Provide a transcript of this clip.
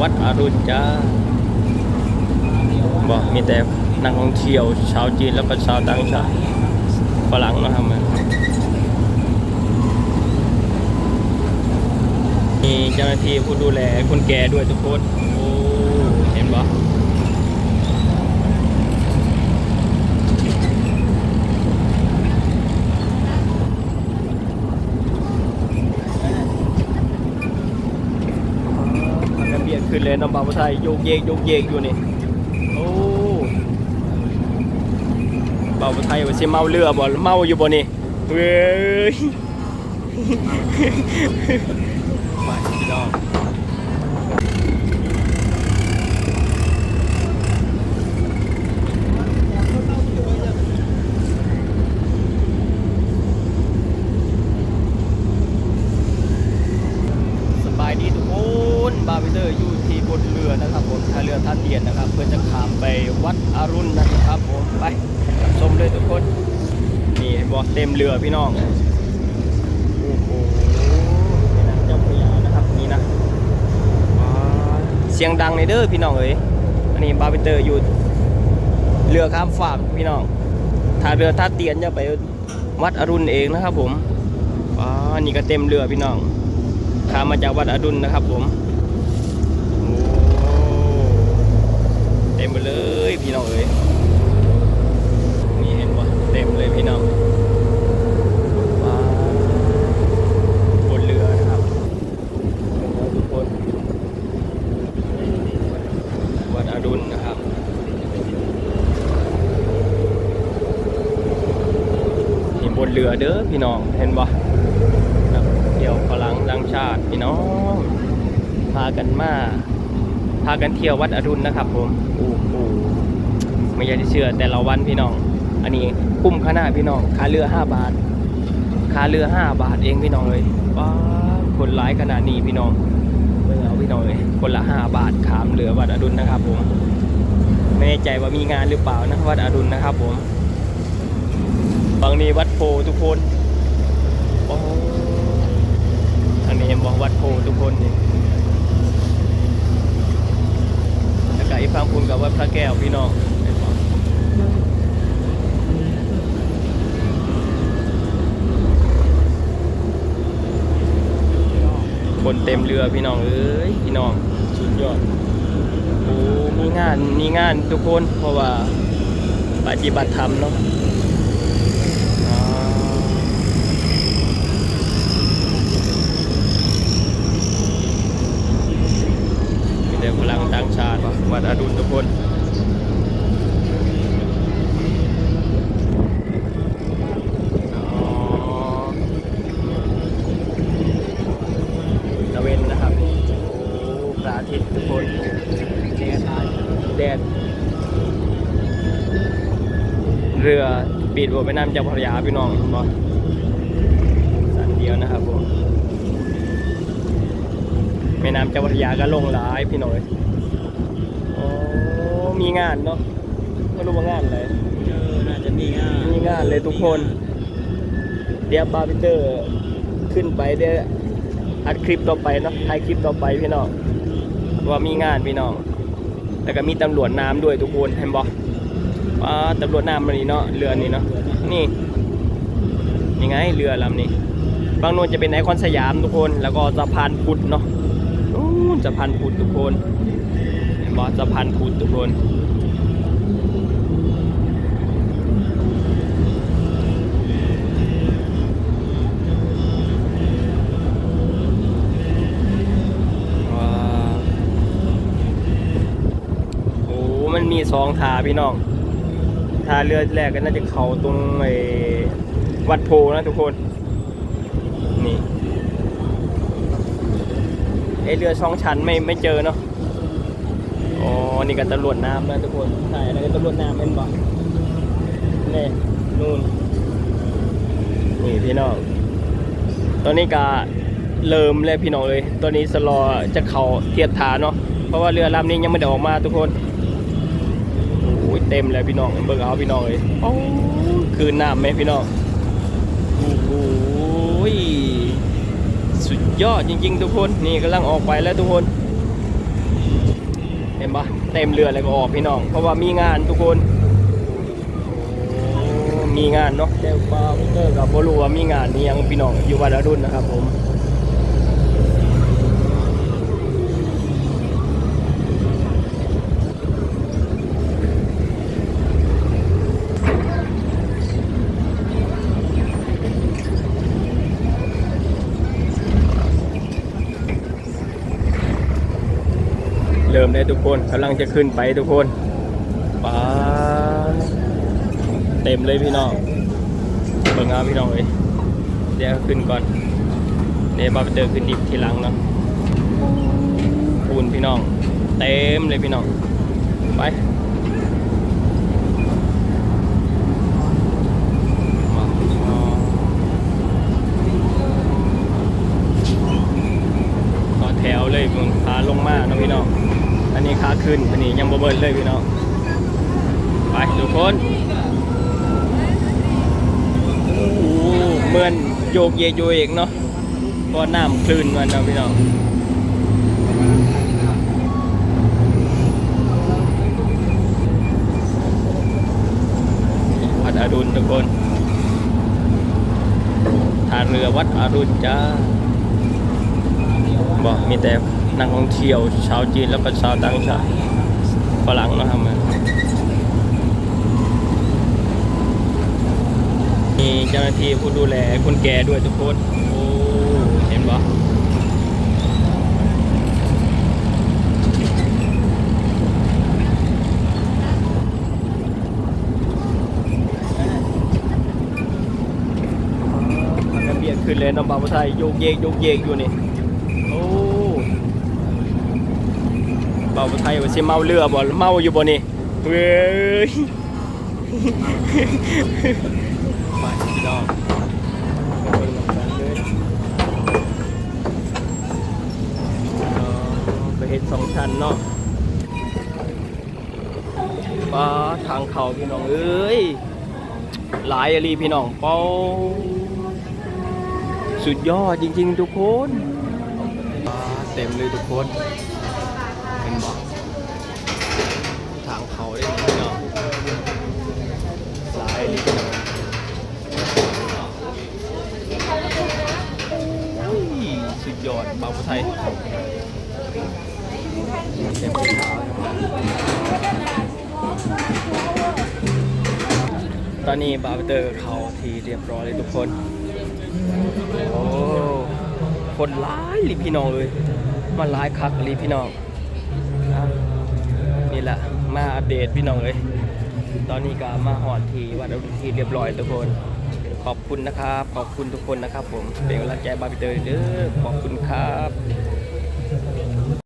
วัดอรุณจ้าบอกมีแต่นักท่องเที่ยวชาวจีนแล้วก็ชาวต่างชาติฝรั่งนะครับมันมีเจ้าหน้าที่ผู้ดูแลคนแก่ด้วยทุกคนโอ้เห็นปะระเบียด ขึ้นเลยน้องบ่าวไทยโยกเยกโยกเยกอยู่นี่โอ้บ่าวไทยว่าสิเมาเรือบ่เมาอยู่บ่นี่เว้ยมาพี่น้องสบายดีทุกคนบาร์บิเตอร์อยู่ นเรือนะครับผมท่าเรือท่าเตียนนะครับ เพื่อจะข้ามไปวัดอรุณนะครับผมไปชมเลยทุกคนนี่บอเต็มเรือพี่น้องโอ้โหแม่น้ำเจ้าพระยานะครับนี่นะเสียงดังในเด้อพี่น้องเอ้ยอันนี้บาร์บิเตอร์อยู่เรือข้ามฝากพี่น้องถ้าเรือท่าเตียนจะไปวัดอรุณเองนะครับผมว้าวนี่ก็เต็มเรือพี่น้องข้ามมาจากวัดอรุณนะครับผมโอ้เต็มไปเลยพี่น้องเอ้ยนี่เห็นปะเต็มเลยพี่น้องบนเรือนะครับทุกคนวัดอรุณนะครับนี่บนเรือเด้อพี่น้องเห็นบ่ครับเที่ยวพลังลังชาติพี่น้องพากันมาพากันเที่ยววัดอรุณนะครับผมโไม่อยากจะเชื่อแต่ละวันพี่น้อง อันนี้คุ้มค่าหน้าพี่น้องค่าเรือ 5 บาทค่าเรือ 5 บาทเองพี่น้องเลยว้าคนร้ายขนาดนี้พี่น้องเมื่อเอาพี่น้องเลยคนละ 5 บาทขามเรือวัดอรุณนะครับผมไม่แน่ใจว่ามีงานหรือเปล่านะวัดอรุณนะครับผมบางนี้วัดโพทุกคนโอ้อันนี้บอกวัดโพทุกคนนี่แล้วก็อีกฝั่งคุณกับวัดพระแก้วพี่น้องเห็ นเต็มเรือพี่น้องเอ้ยพี่น้องสุดยอดโอ้มีงานมีงานทุกคนเพราะว่าปฏิบัติธรรมเนาะมีแต่พลังต่างชาติวัดอดุลทุกคนอ๋อตะเวนนะครับ โอ้พระอาทิตย์ทุกคนแดด แดดเรือปีดบัวแม่น้ำเจ้าพระยาพี่น้องบอสันเดียวนะครับผมแม่น้ำเจ้าพระยาก็ลงหลายพี่น้องเอ้ยโอ้มีงานเนาะไม่รู้ว่างานอะไรเออน่าจะมีงานมีงานเลยทุกคน เดี๋ยวบาร์บิเตอร์ขึ้นไปเดี๋ยวอัดคลิปต่อไปเนาะถ่ายคลิปต่อไปพี่น้องว่ามีงานพี่น้อง แล้วก็มีตำรวจน้ำด้วยทุกคนเห็นบอกว่าตำรวจน้ำมันนี่เนาะเรือนี่เนาะนี่ยังไงเรือลำนี้บางนวนจะเป็นไอคอนสยามทุกคน แล้วก็สะพานพุทธเนาะสะพานพุทธทุกคนเห็นบอกสะพานพุทธทุกคน ว้าวโอ้ มันมี สองทาพี่น้องทาเรือแรกก็น่าจะเขาตรงไอ้วัดโพนะทุกคน นี่ไอเรือสองชั้นไม่ไม่เจอเนาะอ๋อนี่ก็ตำรวจน้ำนะทุกคนใช่แล้วก็ตำรวจน้ำเป็นบ่นี่นู่นนี่พี่น้อง ตอนนี้ก็เริ่มแล้วพี่น้องเลย ตอนนี้สลอจะเขาเทียบฐานเนาะ เพราะว่าเรือลำนี้ยังไม่ได้ออกมาทุกคน ต็มเลยพี่น้องเบิ่งเอาพี่น้องเลยโอ้คืนน้ำไหมพี่น้องโอ้โหสุดยอดจริง ๆ ทุกคนนี่กำลังออกไปแล้วทุกคนห็นปะเต็มเรือเลยก็ออกพี่น้อง เพราะว่ามีงานทุกคนโอ้มีงานเนาะแต่ปาเตอร์กับโบรู้ว่ามีงานนี้ยังพี่น้องอยู่วัดอรุณนะครับผม มเลยทุกคนกำลังจะขึ้นไปทุกคนปาเต็มเลยพี่น้องเบิ่งเอาพี่น้องเลยเดี๋ยวขึ้นก่อนเดี๋ยวบาไปเจอขึ้นดิบทีหลังเนาะปูนพี่น้อง เต็มเลยพี่น้องไปมาอ๋อต่อแถวเลยมึงขาลงมาเนาะพี่น้อง ขาขึ้นอันนี้ยังบ่เบิดเลยพี่น้องไปทุกคนโอ้โหเหมือนโยกเยกโยเอกเนาะเพราะน้ำคลื่นมันเนาะพี่น้องวัดอรุณทุกคนท่าเรือวัดอรุณจ้าบอกมีแต่ นักท่องเที่ยวชาวจีนแล้วก็ชาวต่างชาติฝรั่งนาะครับมันมีเจ้าหน้าที่ผู้ดูแลคนแก่ด้วยทุกคนโอ้เห็นปะมันเบียดขึ้นเลยน้ำบาวไทยโยกเยกโยกเยกอยู่นี่ โอ้ เบาไทยว่าสิเมาเรือบ่เมาอยู่บ่นี่เว้ยไปพี่น้องเบิ่งนำกันเลยเออไปเฮ็ดสองชั้นเนาะป้าทางเขาพี่น้องเอ้ยหลายอะลีพี่น้องเป้าสุดยอดจริง ๆ ทุกคน เต็มเลยทุกคน เป็นบอกทางเขาได้ไหมเนาะสายลิบเนาะโอ้ยสุดยอดบ่าวไทยเต็มเลยตอนนี้บาร์เตอร์เขาทีเรียบร้อยเลยทุกคน โอ้ คนร้ายหรือพี่น้องเลย มาร้ายคักหรือพี่น้อง นี่แหละมาอัปเดตพี่น้องเลยตอนนี้ก็มาหอดทีวัดอุทีเรียบร้อยทุกคน ขอบคุณนะครับ ขอบคุณทุกคนนะครับ ผมเป็นกำลังใจบาร์บีเตอร์เด้อขอบคุณครับ